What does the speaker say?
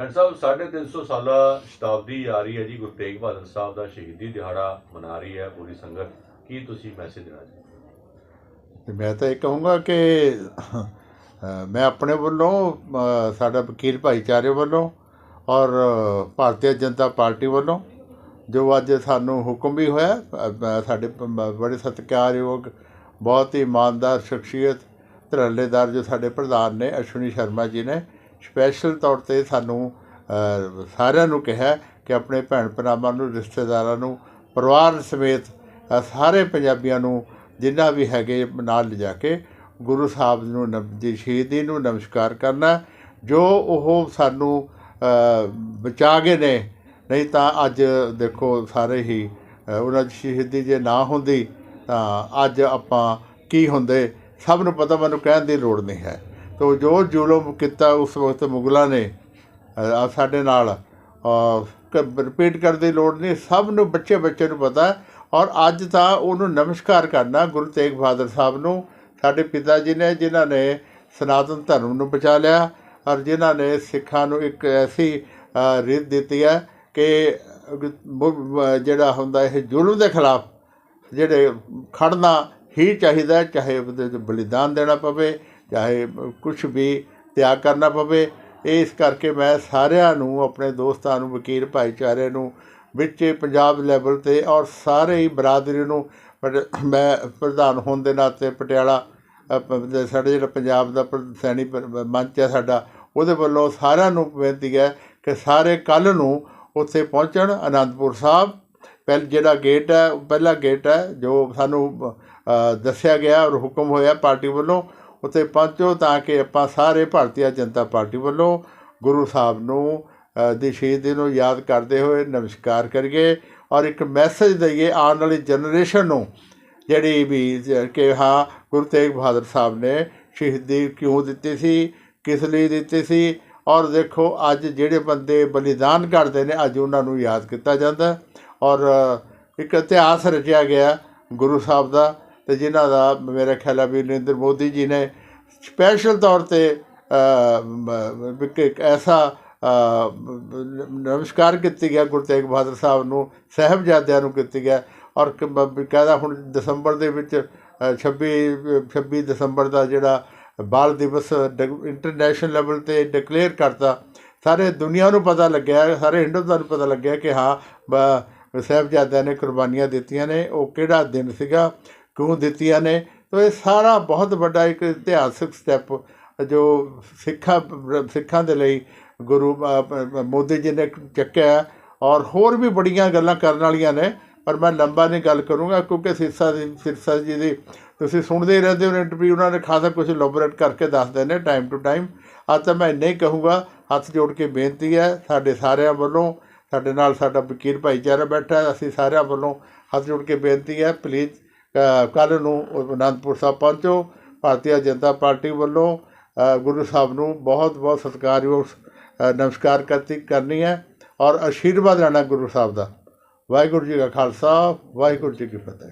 ਖੰਡ ਸਾਹਿਬ 350 ਸਾਲਾ ਸ਼ਤਾਬਦੀ ਆ ਰਹੀ ਹੈ ਜੀ, ਗੁਰੂ ਤੇਗ ਬਹਾਦਰ ਸਾਹਿਬ ਦਾ ਸ਼ਹੀਦੀ ਦਿਹਾੜਾ ਮਨਾ ਰਹੀ ਹੈ ਪੂਰੀ ਸੰਗਤ। ਕੀ ਤੁਸੀਂ ਮੈਸੇਜ ਦੇਣਾ ਚਾਹੁੰਦੇ ਤੇ ਮੈਂ ਤਾਂ ਇਹ ਕਹੂੰਗਾ ਕਿ ਮੈਂ ਆਪਣੇ ਵੱਲੋਂ ਸਾਡਾ ਵਕੀਲ ਭਾਈਚਾਰੇ ਵੱਲੋਂ ਔਰ ਭਾਰਤੀ ਜਨਤਾ ਪਾਰਟੀ ਵੱਲੋਂ ਜੋ ਅੱਜ ਸਾਨੂੰ ਹੁਕਮ ਵੀ ਹੋਇਆ ਸਾਡੇ ਬੜੇ ਸਤਿਕਾਰਯੋਗ, ਬਹੁਤ ਹੀ ਇਮਾਨਦਾਰ, ਸ਼ਖਸੀਅਤ, ਧਰੱਲੇਦਾਰ ਜੋ ਸਾਡੇ ਪ੍ਰਧਾਨ ਨੇ, ਅਸ਼ਵਨੀ ਸ਼ਰਮਾ ਜੀ ਨੇ ਸਪੈਸ਼ਲ ਤੌਰ ਤੇ ਸਾਨੂੰ ਸਾਰਿਆਂ ਨੂੰ ਕਿਹਾ ਕਿ ਆਪਣੇ ਭੈਣ ਭਰਾਵਾਂ ਨੂੰ, ਰਿਸ਼ਤੇਦਾਰਾਂ ਨੂੰ, ਪਰਿਵਾਰ ਸਮੇਤ ਸਾਰੇ ਪੰਜਾਬੀਆਂ ਨੂੰ ਜਿੰਨਾ ਵੀ ਹੈਗੇ ਨਾਲ ਲਿਜਾ ਕੇ ਗੁਰੂ ਸਾਹਿਬ ਨੂੰ ਨਮ- ਦੀ ਸ਼ਹੀਦੀ ਨੂੰ ਨਮਸਕਾਰ ਕਰਨਾ ਜੋ ਉਹ ਸਾਨੂੰ ਬਚਾ ਗਏ ਨੇ, ਨਹੀਂ ਤਾਂ ਅੱਜ ਦੇਖੋ ਸਾਰੇ ਹੀ ਉਹਨਾਂ ਦੀ ਸ਼ਹੀਦੀ ਜੇ ਨਾ ਹੁੰਦੀ ਤਾਂ ਅੱਜ ਆਪਾਂ ਕੀ ਹੁੰਦੇ? ਸਭ ਨੂੰ ਪਤਾ, ਮੈਨੂੰ ਕਹਿਣ ਦੀ ਲੋੜ ਨਹੀਂ ਹੈ। ਤੋ ਜੋ ਜ਼ੁਲਮ ਕੀਤਾ ਉਸ ਵਕਤ ਮੁਗਲਾਂ ਨੇ ਸਾਡੇ ਨਾਲ ਰਿਪੀਟ ਕਰਨ ਦੀ ਲੋੜ ਨਹੀਂ, ਸਭ ਨੂੰ ਬੱਚੇ ਬੱਚੇ ਨੂੰ ਪਤਾ ਔਰ ਅੱਜ ਤਾਂ ਉਹਨੂੰ ਨਮਸਕਾਰ ਕਰਨਾ ਗੁਰੂ ਤੇਗ ਬਹਾਦਰ ਸਾਹਿਬ ਨੂੰ, ਸਾਡੇ ਪਿਤਾ ਜੀ ਨੇ, ਜਿਨ੍ਹਾਂ ਨੇ ਸਨਾਤਨ ਧਰਮ ਨੂੰ ਬਚਾ ਲਿਆ, ਔਰ ਜਿਨ੍ਹਾਂ ਨੇ ਸਿੱਖਾਂ ਨੂੰ ਇੱਕ ਐਸੀ ਰੀਤ ਦਿੱਤੀ ਹੈ ਕਿ ਜਿਹੜਾ ਹੁੰਦਾ ਇਹ ਜ਼ੁਲਮ ਦੇ ਖਿਲਾਫ ਜਿਹੜੇ ਖੜਨਾ ਹੀ ਚਾਹੀਦਾ ਚਾਹੇ ਉਹਦੇ 'ਚ ਬਲੀਦਾਨ ਦੇਣਾ ਪਵੇ ਚਾਹੇ ਕੁਝ ਵੀ ਤਿਆਗ ਕਰਨਾ ਪਵੇ, ਇਸ ਕਰਕੇ ਮੈਂ ਸਾਰਿਆਂ ਨੂੰ, ਆਪਣੇ ਦੋਸਤਾਂ ਨੂੰ, ਵਕੀਲ ਭਾਈਚਾਰੇ ਨੂੰ, ਵਿੱਚ ਪੰਜਾਬ ਲੈਵਲ ਤੇ ਔਰ ਸਾਰੇ ਹੀ ਬਰਾਦਰੀ ਨੂੰ ਮੈਂ ਪ੍ਰਧਾਨ ਹੋਣ ਦੇ ਨਾਤੇ ਪਟਿਆਲਾ ਸਾਡੇ ਜਿਹੜਾ ਪੰਜਾਬ ਦਾ ਸੈਣੀ ਮੰਚ ਹੈ ਸਾਡਾ, ਉਹਦੇ ਵੱਲੋਂ ਸਾਰਿਆਂ ਨੂੰ ਬੇਨਤੀ ਹੈ ਕਿ ਸਾਰੇ ਕੱਲ ਨੂੰ ਉੱਥੇ ਪਹੁੰਚਣ, ਅਨੰਦਪੁਰ ਸਾਹਿਬ। ਪਹਿਲ, ਜਿਹੜਾ ਗੇਟ ਹੈ ਪਹਿਲਾ ਗੇਟ ਹੈ, ਜੋ ਸਾਨੂੰ ਦੱਸਿਆ ਗਿਆ ਔਰ ਹੁਕਮ ਹੋਇਆ ਪਾਰਟੀ ਵੱਲੋਂ। ਉੱਥੇ ਪਹੁੰਚੋ ਤਾਂ ਕਿ ਆਪਾਂ ਸਾਰੇ ਭਾਰਤੀ ਜਨਤਾ ਪਾਰਟੀ ਵੱਲੋਂ ਗੁਰੂ ਸਾਹਿਬ ਨੂੰ ਦੀ ਸ਼ਹੀਦੀ ਨੂੰ ਯਾਦ ਕਰਦੇ ਹੋਏ ਨਮਸਕਾਰ ਕਰੀਏ ਔਰ ਇੱਕ ਮੈਸੇਜ ਦਈਏ ਆਉਣ ਵਾਲੀ ਜਨਰੇਸ਼ਨ ਨੂੰ, ਜਿਹੜੀ ਵੀ ਜ- ਕਿ ਹਾਂ ਗੁਰੂ ਤੇਗ ਬਹਾਦਰ ਸਾਹਿਬ ਨੇ ਸ਼ਹੀਦੀ ਕਿਉਂ ਦਿੱਤੀ ਸੀ, ਕਿਸ ਲਈ ਦਿੱਤੀ ਸੀ ਔਰ ਦੇਖੋ ਅੱਜ ਜਿਹੜੇ ਬੰਦੇ ਬਲੀਦਾਨ ਕਰਦੇ ਨੇ, ਅੱਜ ਉਹਨਾਂ ਨੂੰ ਯਾਦ ਕੀਤਾ ਜਾਂਦਾ ਔਰ ਇੱਕ ਇਤਿਹਾਸ ਰਚਿਆ ਗਿਆ ਗੁਰੂ ਸਾਹਿਬ ਦਾ ਤੇ ਜਿਨ੍ਹਾਂ ਦਾ ਮੇਰਾ ਖਿਆਲ ਆ ਵੀ ਨਰਿੰਦਰ ਮੋਦੀ ਜੀ ਨੇ ਸਪੈਸ਼ਲ ਤੌਰ ਤੇ ਇੱਕ ਐਸਾ ਨਮਸਕਾਰ ਕੀਤੀ ਗਿਆ ਗੁਰੂ ਤੇਗ ਬਹਾਦਰ ਸਾਹਿਬ ਨੂੰ ਸਾਹਿਬਜ਼ਾਦਿਆਂ ਨੂੰ ਕੀਤੀ ਗਿਆ ਔਰ ਕ- ਬ- ਕਹਿੰਦਾ ਹੁਣ ਦਸੰਬਰ ਦੇ ਵਿੱਚ ਅ, 26 26 ਦਸੰਬਰ ਦਾ ਜਿਹੜਾ ਬਾਲ ਦਿਵਸ ਇੰਟਰਨੈਸ਼ਨਲ ਲੈਵਲ ਤੇ ਡਿਕਲੇਅਰ ਕਰਤਾ ਸਾਰੇ ਦੁਨੀਆ ਨੂੰ ਪਤਾ ਲੱਗਿਆ ਸਾਰੇ ਹਿੰਦੁਸਤਾਨ ਨੂੰ ਪਤਾ ਲੱਗਿਆ ਕਿ ਹਾਂ ਬ- ਸਾਹਿਬਜ਼ਾਦਿਆਂ ਨੇ ਕੁਰਬਾਨੀਆਂ ਦਿੱਤੀਆਂ ਨੇ ਉਹ ਕਿਹੜਾ ਦਿਨ ਸੀਗਾ? ਕਿਉਂ ਦਿੱਤੀਆਂ ਨੇ? ਤਾਂ ਇਹ ਸਾਰਾ ਬਹੁਤ ਵੱਡਾ ਇੱਕ ਇਤਿਹਾਸਕ ਸਟੈਪ ਜੋ ਸਿੱਖਾਂ ਸਿੱਖਾਂ ਦੇ ਲਈ ਗੁਰੂ ਮੋਦੀ ਜੀ ਨੇ ਚੱਕਿਆ ਔਰ ਹੋਰ ਵੀ ਬੜੀਆਂ ਗੱਲਾਂ ਕਰਨ ਵਾਲੀਆਂ ਨੇ। ਪਰ ਮੈਂ ਲੰਬਾ ਨਹੀਂ ਗੱਲ ਕਰੂੰਗਾ ਕਿਉਂਕਿ ਸਿਰਸਾ ਦੀ ਸਿਰਸਾ ਜੀ ਦੀ ਤੁਸੀਂ ਸੁਣਦੇ ਹੀ ਰਹਿੰਦੇ ਹੋ ਇੰਟਰਵਿਊ ਉਹਨਾਂ ਨੇ ਖਾਸਾ ਕੁਝ ਲੋਬਰੇਟ ਕਰਕੇ ਦੱਸਦੇ ਨੇ ਟਾਈਮ ਟੂ ਟਾਈਮ ਅੱਜ ਤਾਂ ਮੈਂ ਇੰਨਾ ਹੀ ਕਹੂੰਗਾ, ਹੱਥ ਜੋੜ ਕੇ ਬੇਨਤੀ ਹੈ ਸਾਡੇ ਸਾਰਿਆਂ ਵੱਲੋਂ, ਸਾਡੇ ਨਾਲ ਸਾਡਾ ਵਕੀਲ ਭਾਈਚਾਰਾ ਬੈਠਾ ਅਸੀਂ ਸਾਰਿਆਂ ਵੱਲੋਂ ਹੱਥ ਜੋੜ ਕੇ ਬੇਨਤੀ ਹੈ ਪਲੀਜ਼ ਕੱਲ੍ਹ ਨੂੰ ਅਨੰਦਪੁਰ ਸਾਹਿਬ ਪਹੁੰਚੋ। ਭਾਰਤੀ ਜਨਤਾ ਪਾਰਟੀ ਵੱਲੋਂ ਗੁਰੂ ਸਾਹਿਬ ਨੂੰ ਬਹੁਤ ਬਹੁਤ ਸਤਿਕਾਰਯੋਗ ਨਮਸਕਾਰ ਕਰਤੀ, ਕਰਨੀ ਹੈ ਔਰ ਆਸ਼ੀਰਵਾਦ ਲੈਣਾ ਗੁਰੂ ਸਾਹਿਬ ਦਾ। ਵਾਹਿਗੁਰੂ ਜੀ ਕਾ ਖਾਲਸਾ, ਵਾਹਿਗੁਰੂ ਜੀ ਕੀ ਫਤਿਹ।